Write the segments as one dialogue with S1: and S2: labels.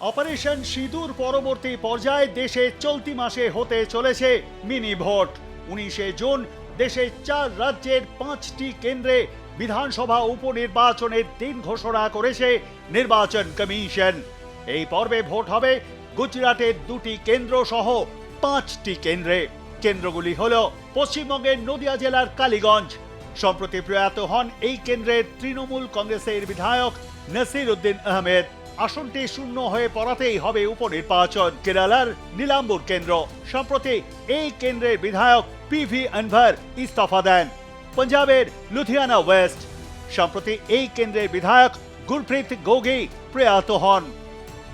S1: Operation সিঁদুর পরবর্তী পর্যায়ে দেশে চলতি মাসে হতে চলেছে মিনি ভোট। উনিশে জুন দেশের চার রাজ্যের পাঁচটি কেন্দ্রে বিধানসভা উপনির্বাচনের দিন ঘোষণা করেছে নির্বাচন কমিশন। এই পর্বে ভোট হবে গুজরাটের দুটি কেন্দ্র সহ পাঁচটি কেন্দ্রে। কেন্দ্রগুলি হল পশ্চিমবঙ্গের নদিয়া জেলার কালীগঞ্জ। সম্প্রতি প্রয়াত হন এই কেন্দ্রের তৃণমূল কংগ্রেসের বিধায়ক নাসির উদ্দিন আহমেদ। আসনটি শূন্য হয়ে পড়াতেই হবে উপনির্বাচন। কেরালার নীলাম্বুর কেন্দ্র। সম্প্রতি এই কেন্দ্রের বিধায়ক পি ভি আনভার ইস্তফা দেন। পাঞ্জাবের লুধিয়ানা ওয়েস্ট। সম্প্রতি এই কেন্দ্রের বিধায়ক গুরপ্রীত গোগি প্রয়াত হন।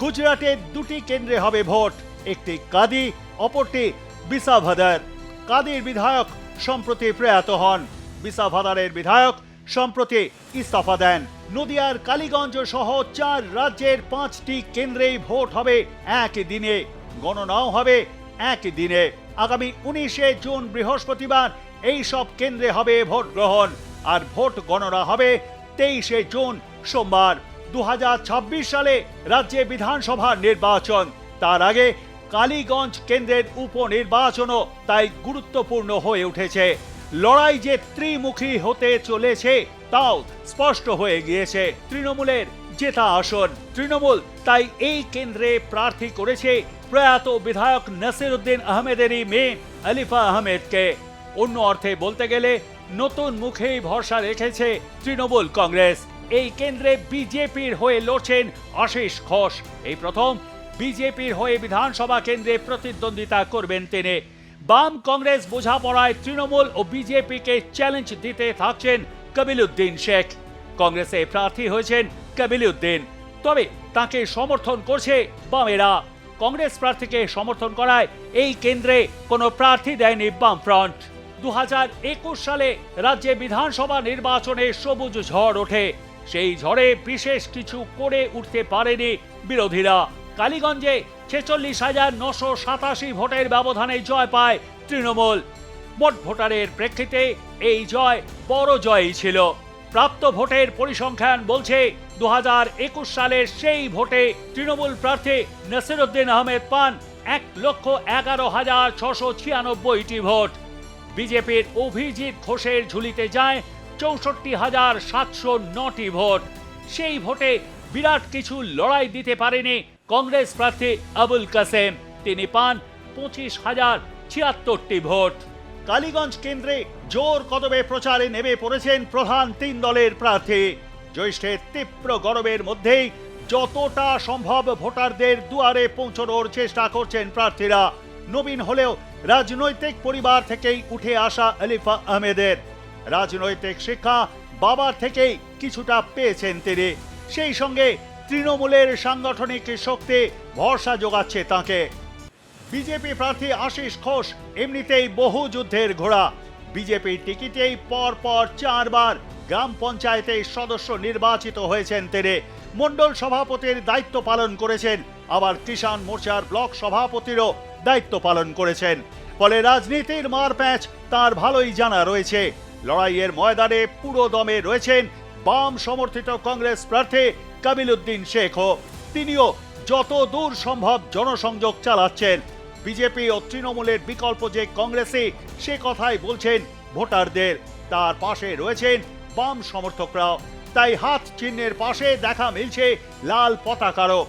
S1: গুজরাটের দুটি কেন্দ্রে হবে ভোট। একটি কাদি, অপরটি বিসাভাদার। কাদির বিধায়ক সম্প্রতি প্রয়াত হন। বিসাভাদারের বিধায়ক সম্প্রতি ইস্তফা দেন। নদিয়ার কালীগঞ্জ সহ চার রাজ্যের পাঁচটি কেন্দ্রেই ভোট হবে এক দিনে। গণনাও হবে এক দিনে। আগামী উনিশে জুন বৃহস্পতিবার এই সব কেন্দ্রে হবে ভোট গ্রহণ। আর ভোট গণনা হবে তেইশে জুন সোমবার। দু হাজার ছাব্বিশ সালে রাজ্যে বিধানসভা নির্বাচন। তার আগে কালীগঞ্জ কেন্দ্রের উপনির্বাচনও তাই গুরুত্বপূর্ণ হয়ে উঠেছে। লড়াই যে ত্রিমুখী হতে চলেছে, তাও স্পষ্ট হয়ে গিয়েছে। তৃণমূলের জেতা আসন। তৃণমূল তাই এই কেন্দ্রে প্রার্থী করেছে প্রয়াত বিধায়ক নাসিরুদ্দিন আহমেদেরই মেয়ে আলিফা আহমেদকে। অন্য অর্থে বলতে গেলে, নতুন মুখেই ভরসা রেখেছে তৃণমূল কংগ্রেস। এই কেন্দ্রে বিজেপির হয়ে লড়ছেন আশিস ঘোষ। এই প্রথম বিজেপির হয়ে বিধানসভা কেন্দ্রে প্রতিদ্বন্দ্বিতা করবেন তিনি। বাম কংগ্রেস বোঝাপড়ায় তৃণমূল ও বিজেপিকে চ্যালেঞ্জ দিতে থাকছেন কবিলুদ্দিন শেখ। কংগ্রেসে প্রার্থী হয়েছেন কবিলুদ্দিন। তবে তাকে সমর্থন করছে বামেরা। কংগ্রেস প্রার্থীকে সমর্থন করায় এই কেন্দ্রে কোনো প্রার্থী দেয়নি বামফ্রন্ট। দু হাজার একুশ সালে রাজ্যে বিধানসভা নির্বাচনে সবুজ ঝড় ওঠে। সেই ঝড়ে বিশেষ কিছু করে উঠতে পারেনি বিরোধীরা। কালীগঞ্জে ছেচল্লিশ হাজার নশো সাতাশি ভোটের ব্যবধানে জয় পায় তৃণমূল। মোট ভোটারের প্রেক্ষিতে এই জয় বড় জয়ই ছিল। প্রাপ্ত ভোটের পরিসংখ্যান বলছে দু হাজার একুশ সালের সেই ভোটে তৃণমূল প্রার্থী নাসিরুদ্দিন আহমেদ পান এক লক্ষ এগারো হাজার ছশো ছিয়ানব্বইটি ভোট। বিজেপির অভিজিৎ ঘোষের ঝুলিতে যায় চৌষট্টি হাজার সাতশো নটি ভোট। সেই ভোটে বিরাট কিছু লড়াই দিতে পারেনি কংগ্রেস প্রার্থী আবুল কাসেম, তিনি পান পঁচিশ হাজার ছিয়াত্তরটি ভোট। কালীগঞ্জ কেন্দ্রে জোর কদমে প্রচারে নেমে পড়েছেন প্রধান তিন দলের প্রার্থী। জ্যৈষ্ঠের তীব্র গরমের মধ্যেই যতটা সম্ভব ভোটারদের দুয়ারে পৌঁছানোর চেষ্টা করছেন প্রার্থীরা। নবীন হলেও রাজনৈতিক পরিবার থেকেই উঠে আসা আলিফা আহমেদের। রাজনৈতিক শিক্ষা বাবার থেকেই কিছুটা পেয়েছেন তিনি। সেই সঙ্গে তৃণমূলের সাংগঠনিক শক্তি ভরসা যোগাচ্ছে তাকে। বিজেপি প্রার্থী আশিস ঘোষ এমনিতেই বহু যুদ্ধের ঘোড়া। বিজেপির টিকিটেই পর পর চারবার গ্রাম পঞ্চায়েতে সদস্য নির্বাচিত হয়েছেন তিনি। মণ্ডল সভাপতির দায়িত্ব পালন করেছেন, আবার কিষাণ মোর্চার ব্লক সভাপতিরও দায়িত্ব পালন করেছেন। ফলে রাজনীতির মারপ্যাঁচ তার ভালোই জানা রয়েছে। লড়াইয়ের ময়দানে পুরো দমে রয়েছেন বাম সমর্থিত কংগ্রেস প্রার্থী কাবিলুদ্দিন শেখও তিনিও যত দূর সম্ভব জনসংযোগ চালাচ্ছেন। বিজেপি ও তৃণমূলের বিকল্প যে কংগ্রেসে, সে কথাই বলছেন ভোটারদের। তার পাশে রয়েছেন বাম সমর্থকরাও। তাই হাত চিহ্নের পাশে দেখা মিলছে লাল পতাকারও।